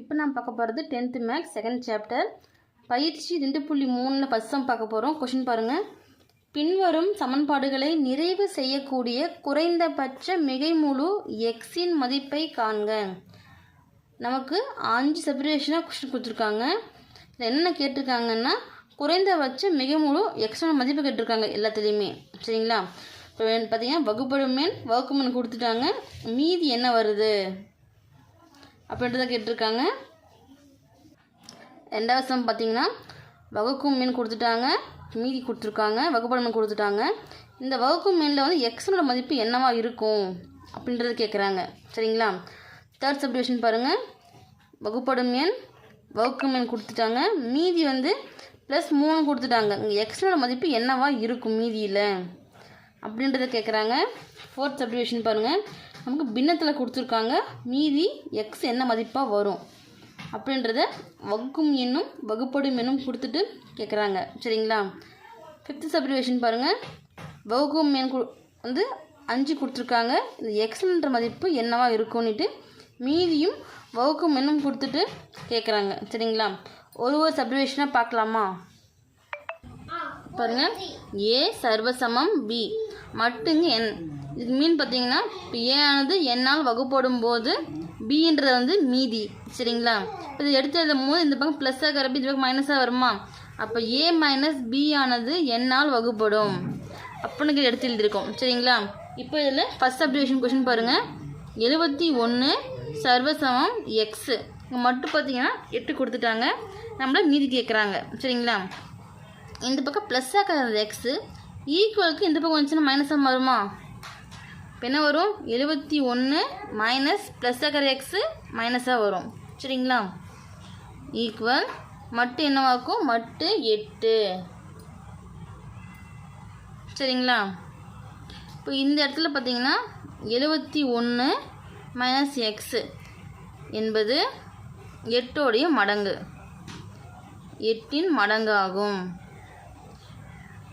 இப்போ நான் பார்க்க போகிறது டென்த்து மேக்ஸ் செகண்ட் சாப்டர் பயிற்சி ரெண்டு புள்ளி மூணில் ஃபஸ்ட் சம் பார்க்க போகிறோம் கொஷின் பாருங்கள் பின்வரும் சமன்பாடுகளை நிறைவு செய்யக்கூடிய குறைந்தபட்ச மிகைமுழு எக்ஸின் மதிப்பை காண்க. நமக்கு அஞ்சு செப்பரேஷனாக கொஷின் கொடுத்துருக்காங்க. இதில் என்ன கேட்டிருக்காங்கன்னா குறைந்தபட்ச மிகைமுழு எக்ஸோட மதிப்பு கேட்டிருக்காங்க எல்லாத்துலேயுமே. சரிங்களா? இப்போ பார்த்தீங்கன்னா வகுப்படும் மேல் வகுப்பு கொடுத்துட்டாங்க. மீதி என்ன வருது? அப்படின்றத கேட்டிருக்காங்க? ரெண்டாவது சம் பார்த்தீங்கன்னா வகுக்கும் மீன் கொடுத்துட்டாங்க மீதி கொடுத்துருக்காங்க வகுப்படம் மீன் கொடுத்துட்டாங்க. இந்த வகுக்கும் மீனில் வந்து எக்ஸனோட மதிப்பு என்னவா இருக்கும் அப்படின்றது கேட்குறாங்க சரிங்களா? தேர்ட் சப்டிவிஷன் பாருங்கள் வகுப்படும் எண் வகுக்கும் எண் கொடுத்துட்டாங்க. மீதி வந்து ப்ளஸ் மூணு கொடுத்துட்டாங்க. இங்கே எக்ஸனோட மதிப்பு என்னவா இருக்கும் மீதியில்? அப்படின்றத கேட்குறாங்க ஃபோர்த் சப்டிவிஷன் பாருங்கள் நமக்கு பின்னத்தில் கொடுத்துருக்காங்க. மீதி எக்ஸ் என்ன மதிப்பாக வரும்? அப்படின்றத வகுக்கும் எண்ணும் வகுப்படும் எண்ணும் கொடுத்துட்டு கேட்குறாங்க சரிங்களா? ஃபிஃப்த்து சப்ரிவேஷன் பாருங்கள் வகுக்கும் எண் கு வந்து அஞ்சு கொடுத்துருக்காங்க. இந்த எக்ஸ்ன்ற மதிப்பு என்னவா இருக்கும்னுட்டு மீதியும் வகுக்கும் எண்ணும் கொடுத்துட்டு கேட்குறாங்க சரிங்களா? ஒரு ஒரு சப்ரிவேஷனாக பார்க்கலாமா? பாருங்கள் ஏ சர்வசமம் பி மட்டுங்க என் இதுக்கு மீன் பார்த்தீங்கன்னா இப்போ ஏ ஆனது என்னால் வகுப்படும் போது பின்றது வந்து மீதி சரிங்களா? இப்போ இது எடுத்து எழுதும் போது இந்த பக்கம் ப்ளஸ்ஸாக கரப்பி இந்த பக்கம் மைனஸாக வருமா? அப்போ ஏ மைனஸ் பி ஆனது என்னால் வகுப்படும். அப்படின்னு எடுத்து எழுதியிருக்கோம் சரிங்களா? இப்போ இதில் ஃபஸ்ட் அப்ரிவேஷன் கொஷின் பாருங்கள் எழுபத்தி ஒன்று சர்வசமம் எக்ஸு இங்கே மட்டும் பார்த்தீங்கன்னா எட்டு கொடுத்துட்டாங்க. நம்மள மீதி கேட்குறாங்க சரிங்களா? இந்த பக்கம் ப்ளஸ்ஸாக ஆக்காத எக்ஸு ஈக்குவலுக்கு இந்த பக்கம் வந்துச்சுன்னா மைனஸாக வருமா? இப்போ என்ன வரும்? எழுபத்தி ஒன்று மைனஸ் ப்ளஸ் ஆக்கிற எக்ஸு மைனஸாக வரும். சரிங்களா? ஈக்குவல் மட்டு என்னவாக்கும்? மட்டு எட்டு. சரிங்களா? இப்போ இந்த இடத்துல பார்த்தீங்கன்னா எழுபத்தி ஒன்று மைனஸ் எக்ஸு என்பது எட்டோடைய மடங்கு. எட்டின் மடங்கு ஆகும்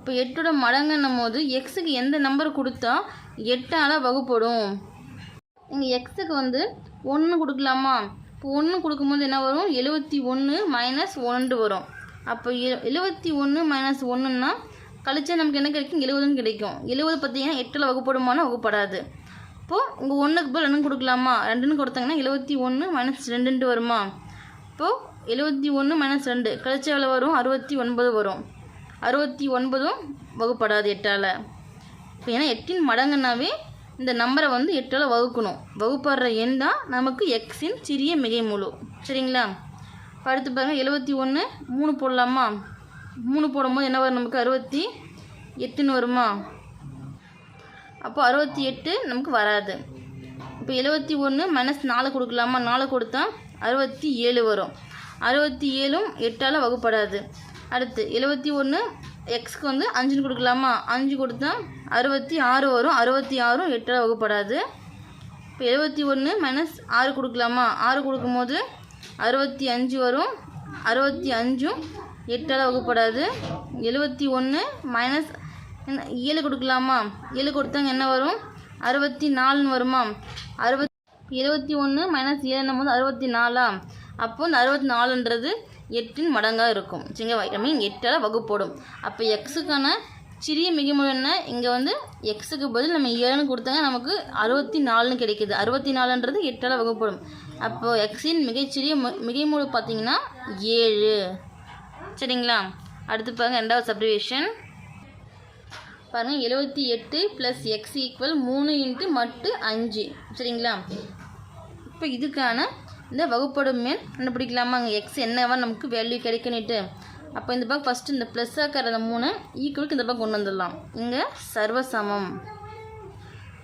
அப்போ எட்டோட மடங்குன்னும் போது எக்ஸுக்கு எந்த நம்பர் கொடுத்தா எட்டால் வகுப்படும். இங்கே எக்ஸுக்கு வந்து ஒன்று கொடுக்கலாமா? இப்போ ஒன்று கொடுக்கும்போது என்ன வரும்? எழுபத்தி ஒன்று மைனஸ் ஒன்று வரும். அப்போ எ- எழுபத்தி ஒன்று மைனஸ் ஒன்றுன்னா கழிச்சா நமக்கு என்ன கிடைக்கும்? எழுபதுன்னு கிடைக்கும். எழுபது பார்த்தீங்கன்னா எட்டில் வகுப்படுமானா வகுப்படாது. இப்போது இங்கே ஒன்றுக்கு போய் ரெண்டு கொடுக்கலாமா? ரெண்டுன்னு கொடுத்தாங்கன்னா எழுபத்தி ஒன்று மைனஸ் ரெண்டுன்ட்டு வருமா? இப்போது எழுபத்தி ஒன்று மைனஸ் ரெண்டு கழிச்ச எவ்வளோ வரும்? அறுபத்தி ஒன்பது வரும். அறுபத்தி ஒன்பதும் வகுப்படாது எட்டால். இப்போ ஏன்னா எட்டின் மடங்குனாவே இந்த நம்பரை வந்து எட்டால் வகுக்கணும். வகுப்படுற எண் தான் நமக்கு எக்ஸின் சிறிய மிகை முழு சரிங்களா அடுத்து பாருங்கள் எழுபத்தி ஒன்று மூணு போடலாமா? மூணு போடும்போது என்ன வரும் நமக்கு? அறுபத்தி எட்டுன்னு வருமா? அப்போ அறுபத்தி எட்டு நமக்கு வராது. இப்போ எழுபத்தி ஒன்று மைனஸ் நாலு கொடுக்கலாமா? நாலு கொடுத்தா அறுபத்தி ஏழு வரும். அறுபத்தி ஏழும் எட்டால் வகுப்படாது. அடுத்து எழுபத்தி ஒன்று எக்ஸ்க்கு வந்து அஞ்சுன்னு கொடுக்கலாமா? அஞ்சு கொடுத்தா அறுபத்தி ஆறு வரும். அறுபத்தி ஆறும் எட்டால் வகுப்படாது. இப்போ எழுபத்தி ஒன்று மைனஸ் ஆறு கொடுக்கலாமா? ஆறு கொடுக்கும்போது அறுபத்தி அஞ்சு வரும். அறுபத்தி அஞ்சும் எட்டால் வகுப்படாது. எழுபத்தி ஒன்று மைனஸ் என்ன ஏழு கொடுக்கலாமா? ஏழு கொடுத்தாங்க என்ன வரும்? அறுபத்தி நாலுன்னு வருமா? அறுபத் எழுபத்தி ஒன்று மைனஸ் ஏழுன்னும் போது அறுபத்தி நாலா? அப்போது இந்த அறுபத்தி நாலுன்றது எட்டின் மடங்காக இருக்கும். சரிங்களா ஐ மீன் எட்டால் வகுப்போடும். அப்போ எக்ஸுக்கான சிறிய மிகைமுழு என்ன? இங்கே வந்து எக்ஸுக்கு பதில் நம்ம ஏழுன்னு கொடுத்தாங்க நமக்கு அறுபத்தி நாலுன்னு கிடைக்கிது. அறுபத்தி நாலுன்றது எட்டால் வகுப்படும். அப்போது எக்ஸின் மிகச்சிறிய மு- மிகைமுழு பார்த்தீங்கன்னா ஏழு. சரிங்களா? அடுத்து பாருங்க ரெண்டாவது சப்ரிவேஷன் பாருங்கள் எழுபத்தி எட்டு ப்ளஸ் எக்ஸ் ஈக்குவல் மூணு இன்ட்டு மட்டு அஞ்சு. சரிங்களா? இப்போ இதுக்கான இந்த வகுப்படும் மேல் கண்டுபிடிக்கலாமா அங்கே எக்ஸ் என்னவா நமக்கு வேல்யூ கிடைக்கணுட்டு அப்போ இந்த பக்கம் ஃபஸ்ட்டு இந்த ப்ளஸ் ஆக்கிற மூணு ஈக்குவலுக்கு இந்த பக்கம் கொண்டு வந்துடலாம். இங்கே சர்வசமம்.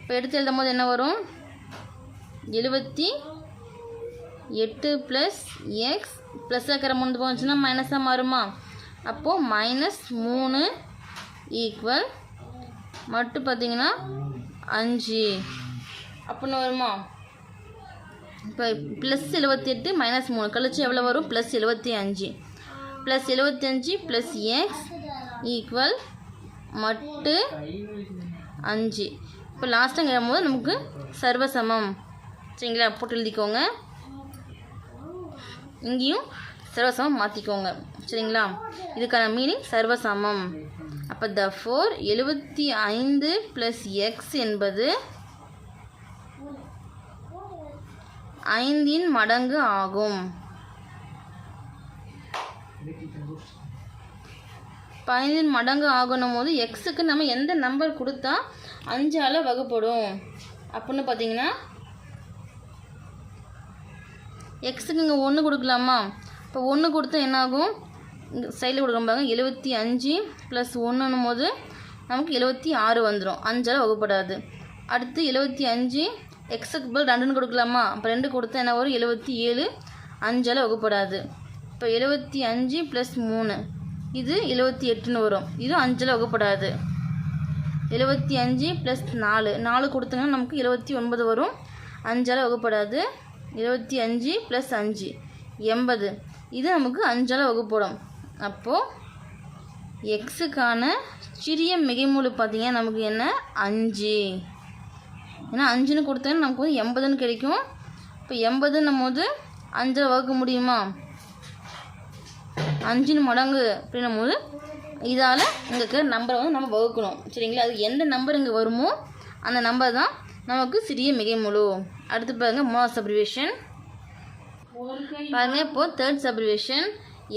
இப்போ எடுத்து எழுதும் போது என்ன வரும்? எழுபத்தி எட்டு ப்ளஸ் எக்ஸ் ப்ளஸ் ஆக்கிற மூணு போச்சுன்னா மைனஸாக மாறுமா? அப்போது மைனஸ் மூணு ஈக்குவல் மட்டும் பார்த்தீங்கன்னா அஞ்சு. அப்படின்னு வருமா? இப்போ ப்ளஸ் எழுபத்தெட்டு மைனஸ் மூணு. கழிச்சு எவ்வளோ வரும்? ப்ளஸ் எழுபத்தி அஞ்சு ப்ளஸ் எழுபத்தஞ்சு ப்ளஸ் எக்ஸ் ஈக்குவல் மட்டு அஞ்சு. இப்போ லாஸ்ட்டுங்கிற போது நமக்கு சர்வசமம். சரிங்களா? போட்டு எழுதிக்கோங்க. இங்கேயும் சர்வசமம் மாற்றிக்கோங்க சரிங்களா? இதுக்கான மீனிங் சர்வசமம். அப்போ த ஃபோர் எழுபத்தி ஐந்து ப்ளஸ் எக்ஸ் என்பது ஐந்தின் மடங்கு ஆகும். பதினைந்து மடங்கு ஆகணும் போது எக்ஸுக்கு நம்ம எந்த நம்பர் கொடுத்தா அஞ்சால் வகுப்படும். அப்படின்னு பார்த்தீங்கன்னா எக்ஸுக்கு இங்கே ஒன்று கொடுக்கலாமா? இப்போ ஒன்று கொடுத்தா என்னாகும்? இங்கே சைடில் கொடுக்குறாங்க எழுபத்தி அஞ்சு ப்ளஸ் ஒன்றுன்னும் போது நமக்கு எழுபத்தி ஆறு வந்துடும் அஞ்சால் வகுப்படாது. அடுத்து எழுபத்தி அஞ்சு எக்ஸுக்கு பதில் ரெண்டுன்னு கொடுக்கலாமா? அப்போ ரெண்டு கொடுத்தா என்ன வரும்? எழுபத்தி ஏழு அஞ்சால் வகுப்படாது. இப்போ எழுபத்தி அஞ்சு ப்ளஸ் மூணு. இது எழுபத்தி எட்டுன்னு வரும். இதுவும் அஞ்சில் வகுப்படாது. எழுபத்தி அஞ்சு ப்ளஸ் நாலு. நாலு கொடுத்தங்கன்னா நமக்கு எழுபத்தி ஒன்பது வரும். அஞ்சால் வகுப்படாது. எழுபத்தி அஞ்சு ப்ளஸ் அஞ்சு. எண்பது. இது நமக்கு அஞ்சால் வகுப்படும். அப்போது எக்ஸுக்கான சிறிய மிகைமூலு பார்த்தீங்கன்னா நமக்கு என்ன? அஞ்சு. ஏன்னா அஞ்சுன்னு கொடுத்தேன்னு நமக்கு வந்து எண்பதுன்னு கிடைக்கும். இப்போ எண்பதுன்னும் போது அஞ்சில் வகுக்க முடியுமா? அஞ்சுன்னு மடங்கு அப்படின்னும் போது இதால் இங்கே நம்பரை வந்து நம்ம வகுக்கணும். சரிங்களா? அது எந்த நம்பர் இங்கே வருமோ அந்த நம்பர் தான் நமக்கு சிறிய மிகைமுழு. அடுத்து பாருங்க மூணாவது சப்ரிவேஷன் பாருங்கள் இப்போது தேர்ட் சப்ரிவேஷன்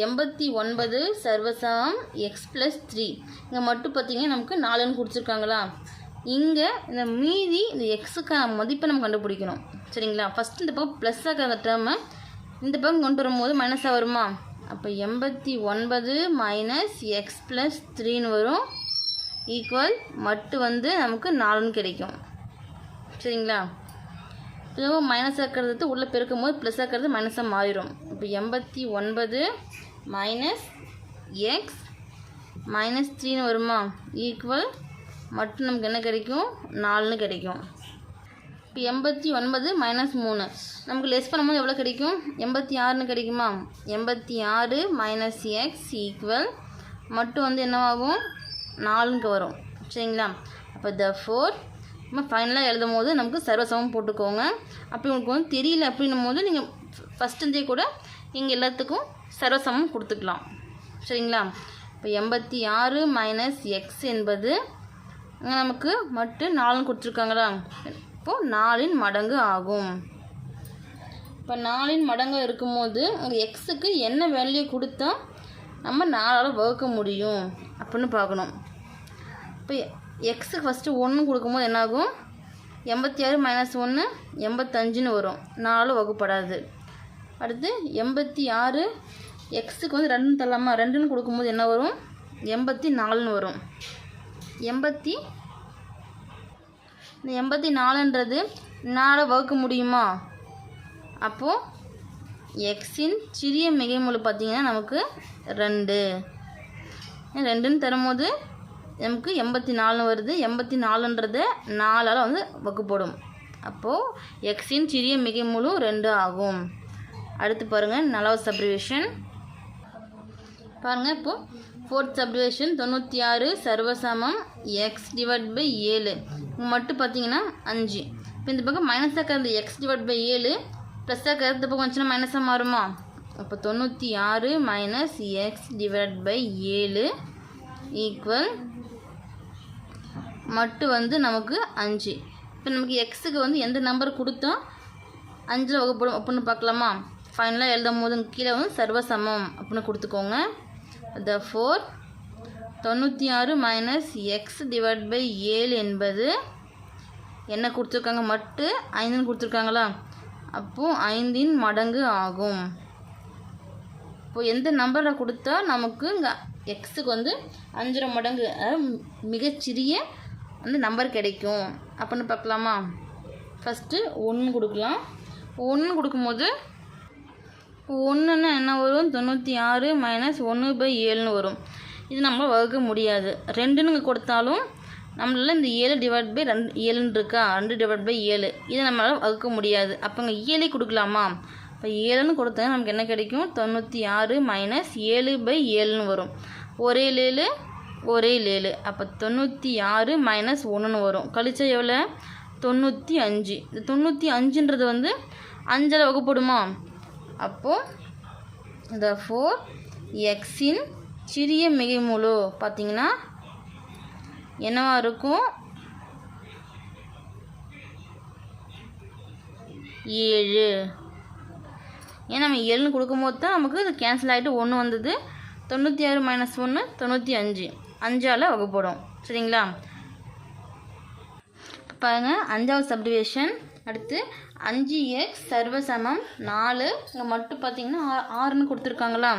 எண்பத்தி ஒன்பது சர்வசமம் எக்ஸ் ப்ளஸ் த்ரீ இங்கே மட்டும் பார்த்தீங்கன்னா நமக்கு நாலுன்னு கொடுத்துருக்காங்களா? இங்கே இந்த மீதி இந்த எக்ஸுக்கான மதிப்பை நம்ம கண்டுபிடிக்கணும். சரிங்களா? ஃபஸ்ட் இந்த பக்கம் ப்ளஸ் ஆகிற டேர்மை இந்த பக்கம் கொண்டு வரும்போது மைனஸாக வருமா? அப்போ எண்பத்தி ஒன்பது மைனஸ் எக்ஸ் ப்ளஸ் த்ரீன்னு வரும். ஈக்குவல் மட்டு வந்து நமக்கு நாலுன்னு கிடைக்கும். சரிங்களா? இப்போ மைனஸ் ஆக்கிறது உள்ளே பெருக்கும் போது ப்ளஸ் ஆக்கிறது மைனஸாக மாறிடும். இப்போ எண்பத்தி ஒன்பது மைனஸ் எக்ஸ் மைனஸ் த்ரீன்னு வருமா? ஈக்குவல் மட்டும் நமக்கு என்ன கிடைக்கும்? நாலுன்னு கிடைக்கும். இப்போ எண்பத்தி ஒன்பது மைனஸ் மூணு. நமக்கு லெஸ் பண்ணும்போது எவ்வளோ கிடைக்கும்? எண்பத்தி ஆறுன்னு கிடைக்குமா? எண்பத்தி ஆறு மைனஸ் எக்ஸ் ஈக்குவல் மட்டும் வந்து என்னவாகும்? நாலுக்கு வரும். சரிங்களா? அப்போ த ஃபோர் நம்ம ஃபைனலாக எழுதும் போது நமக்கு சர்வசமம் போட்டுக்கோங்க. அப்படி உங்களுக்கு வந்து தெரியல அப்படின்னும் போது நீங்கள் ஃபஸ்ட்டுந்தே கூட இங்கே எல்லாத்துக்கும் சர்வசமம் கொடுத்துக்கலாம். சரிங்களா? இப்போ எண்பத்தி ஆறு மைனஸ் எக்ஸ் என்பது அங்கே நமக்கு மட்டும் நாலுன்னு கொடுத்துருக்காங்களா? இப்போது நாலின் மடங்கு ஆகும். இப்போ நாலின் மடங்கு இருக்கும்போது அங்கே எக்ஸுக்கு என்ன வேல்யூ கொடுத்தா நம்ம நாலால் வகுக்க முடியும் அப்படின்னு பார்க்கணும். இப்போ எக்ஸுக்கு ஃபஸ்ட்டு ஒன்று கொடுக்கும்போது என்னாகும்? எண்பத்தி ஆறு மைனஸ் ஒன்று எண்பத்தஞ்சுன்னு வரும். நாலு வகுப்படாது. அடுத்து எண்பத்தி ஆறு எக்ஸுக்கு வந்து ரெண்டுன்னு தரலாமா? ரெண்டுன்னு கொடுக்கும்போது என்ன வரும்? எண்பத்தி நாலுன்னு வரும். எண்பத்தி இந்த எண்பத்தி நாலுன்றது நாலை வகுக்க முடியுமா? அப்போது எக்ஸின் சிறிய மிகைமுழு பார்த்திங்கன்னா நமக்கு ரெண்டு. ரெண்டுன்னு தரும்போது நமக்கு எண்பத்தி நாலுன்னு வருது. எண்பத்தி நாலுன்றது நாலால் வந்து வகுப்படும். அப்போது எக்ஸின் சிறிய மிகைமுழு ரெண்டு ஆகும். அடுத்து பாருங்கள் நலாவது சப்ரிவேஷன் பாருங்கள் இப்போது ஃபோர்த் சப்டிவிஷன் தொண்ணூற்றி ஆறு சர்வசமம் எக்ஸ் டிவைட் பை ஏழு. மட்டும் பார்த்தீங்கன்னா அஞ்சு. இப்போ இந்த பக்கம் மைனஸாக இருக்கிறது எக்ஸ் டிவைட் பை ஏழு ப்ளஸ்ஸாக இருக்கிறது இந்த பக்கம் வந்துச்சுன்னா மைனஸாக மாறுமா? அப்போ தொண்ணூற்றி ஆறு மைனஸ் எக்ஸ் டிவைட் பை ஏழு ஈக்குவல் மட்டு வந்து நமக்கு அஞ்சு. இப்போ நமக்கு எக்ஸுக்கு வந்து எந்த நம்பர் கொடுத்தோம்? அஞ்சில் வகுப்படும். அப்படின்னு பார்க்கலாமா? ஃபைனலாக எழுதும் போது கீழே வந்து சர்வசமம் அப்படின்னு கொடுத்துக்கோங்க. த ஃபோர் தொண்ணூற்றி ஆறு மைனஸ் எக்ஸ் டிவைட் பை ஏழு என்பது என்ன கொடுத்துருக்காங்க? மட்டு ஐந்துன்னு கொடுத்துருக்காங்களா? அப்போது ஐந்தின் மடங்கு ஆகும். இப்போது எந்த நம்பரை கொடுத்தா நமக்கு இங்கே எக்ஸுக்கு வந்து அஞ்சரை மடங்கு அதாவது மிகச்சிறிய அந்த நம்பர் கிடைக்கும். அப்படின்னு பார்க்கலாமா? ஃபஸ்ட்டு ஒன்று கொடுக்கலாம். ஒன்று கொடுக்கும்போது ஒன்றுன்னா என்ன வரும்? தொண்ணூற்றி ஆறு மைனஸ் ஒன்று பை ஏழுன்னு வரும். இது நம்ம வகுக்க முடியாது. ரெண்டுன்னு கொடுத்தாலும் நம்மளால் இந்த ஏழு டிவைட் பை ரெண்டு ஏழுன்னு இருக்கா? ரெண்டு டிவைட் பை ஏழு. இதை நம்மளால் வகுக்க முடியாது. அப்போ இங்கே ஏழை கொடுக்கலாமா? இப்போ ஏழுன்னு கொடுத்தா நமக்கு என்ன கிடைக்கும்? தொண்ணூற்றி ஆறு மைனஸ் ஏழு பை ஏழுன்னு வரும். ஒரே ஏழு ஒரே ஏழு. அப்போ தொண்ணூற்றி ஆறு மைனஸ் ஒன்றுன்னு வரும். கழிச்சா எவ்வளோ தொண்ணூற்றி அஞ்சு. இந்த தொண்ணூற்றி அஞ்சுன்றது வந்து அஞ்சில் வகுப்படுமா? அப்போது த ஃபோர் எக்ஸின் சிறிய மிகைமுழு பார்த்தீங்கன்னா என்னவாக இருக்கும்? ஏழு. ஏன்னா நம்ம ஏழுன்னு கொடுக்கும்போது தான் நமக்கு இது கேன்சல் ஆகிட்டு ஒன்று வந்தது. தொண்ணூற்றி ஆறு மைனஸ் ஒன்று தொண்ணூற்றி அஞ்சு அஞ்சால் வகுப்படும். சரிங்களா? இப்போ பாருங்கள் அஞ்சாவது சப்டிவேஷன் அடுத்து அஞ்சு எக்ஸ் சர்வசமம் நாலு. இங்கே மட்டும் பார்த்தீங்கன்னா ஆ- ஆறுன்னு கொடுத்துருக்காங்களா?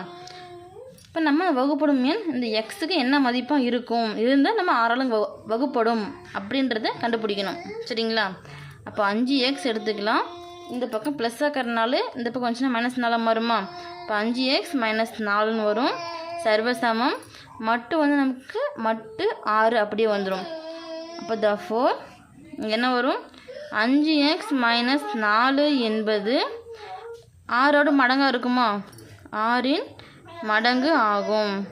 இப்போ நம்ம வகுப்படும் எண் இந்த எக்ஸுக்கு என்ன மதிப்பாக இருக்கும்? இருந்தால் நம்ம ஆறாலும் வகுப்படும் அப்படின்றத கண்டுபிடிக்கணும். சரிங்களா? அப்போ அஞ்சு எக்ஸ் எடுத்துக்கலாம். இந்த பக்கம் ப்ளஸ் ஆக்கிறனால இந்த பக்கம் வந்துச்சுன்னா மைனஸ் நாலாக வருமா இப்போ அஞ்சு எக்ஸ் மைனஸ் நாலுன்னு வரும். சர்வசமம் மட்டு வந்து நமக்கு மட்டு ஆறு அப்படியே வந்துடும் அப்போ த ஃபோர் என்ன வரும்? அஞ்சு எக்ஸ் மைனஸ் நாலு என்பது ஆறோட மடங்காக இருக்குமா? ஆறின் மடங்கு ஆகும்.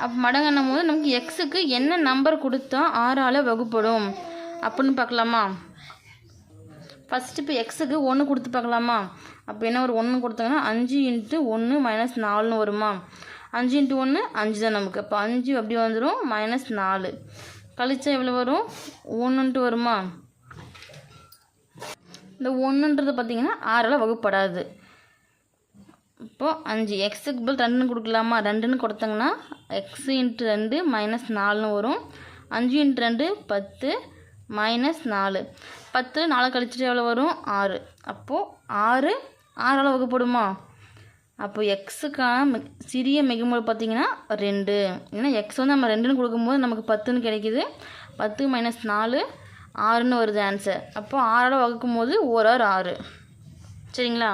அப்போ மடங்குன்னும் போது நமக்கு எக்ஸுக்கு என்ன நம்பர் கொடுத்தா ஆறால் வகுப்படும். அப்படின்னு பார்க்கலாமா? ஃபஸ்ட்டு இப்போ எக்ஸுக்கு ஒன்று கொடுத்து பார்க்கலாமா? அப்போ என்ன ஒரு ஒன்று கொடுத்தாங்கன்னா அஞ்சு இன்ட்டு ஒன்று மைனஸ் நாலுன்னு வருமா? அஞ்சு இன்ட்டு ஒன்று அஞ்சு தான் நமக்கு. அப்போ அஞ்சு அப்படி வந்துடும் மைனஸ் நாலு. கழிச்சா எவ்வளோ வரும்? ஒன்றுன்ட்டு வருமா? இந்த ஒன்றுன்றது பார்த்தீங்கன்னா ஆறால் வகுப்படாது. இப்போது அஞ்சு. எக்ஸுக்கு பதில் ரெண்டுன்னு கொடுக்கலாமா? ரெண்டுன்னு கொடுத்தாங்கன்னா எக்ஸ் இன்ட்டு ரெண்டு மைனஸ் நாலுன்னு வரும். அஞ்சு இன்ட்டு ரெண்டு பத்து மைனஸ் நாலு. பத்து நாலு கழிச்சிட்டு எவ்வளோ வரும்? ஆறு. அப்போது ஆறு ஆறால் வகுப்படுமா? அப்போ எக்ஸுக்கான சிறிய மிகுமுறை பார்த்தீங்கன்னா ரெண்டு. ஏன்னா எக்ஸ் வந்து நம்ம ரெண்டுன்னு கொடுக்கும்போது நமக்கு பத்துன்னு கிடைக்குது. பத்து மைனஸ் நாலு ஆறுன்னு வருது ஆன்சர் அப்போ ஆறால் வகுக்கும் போது ஒரு ஆறு ஆறு. சரிங்களா?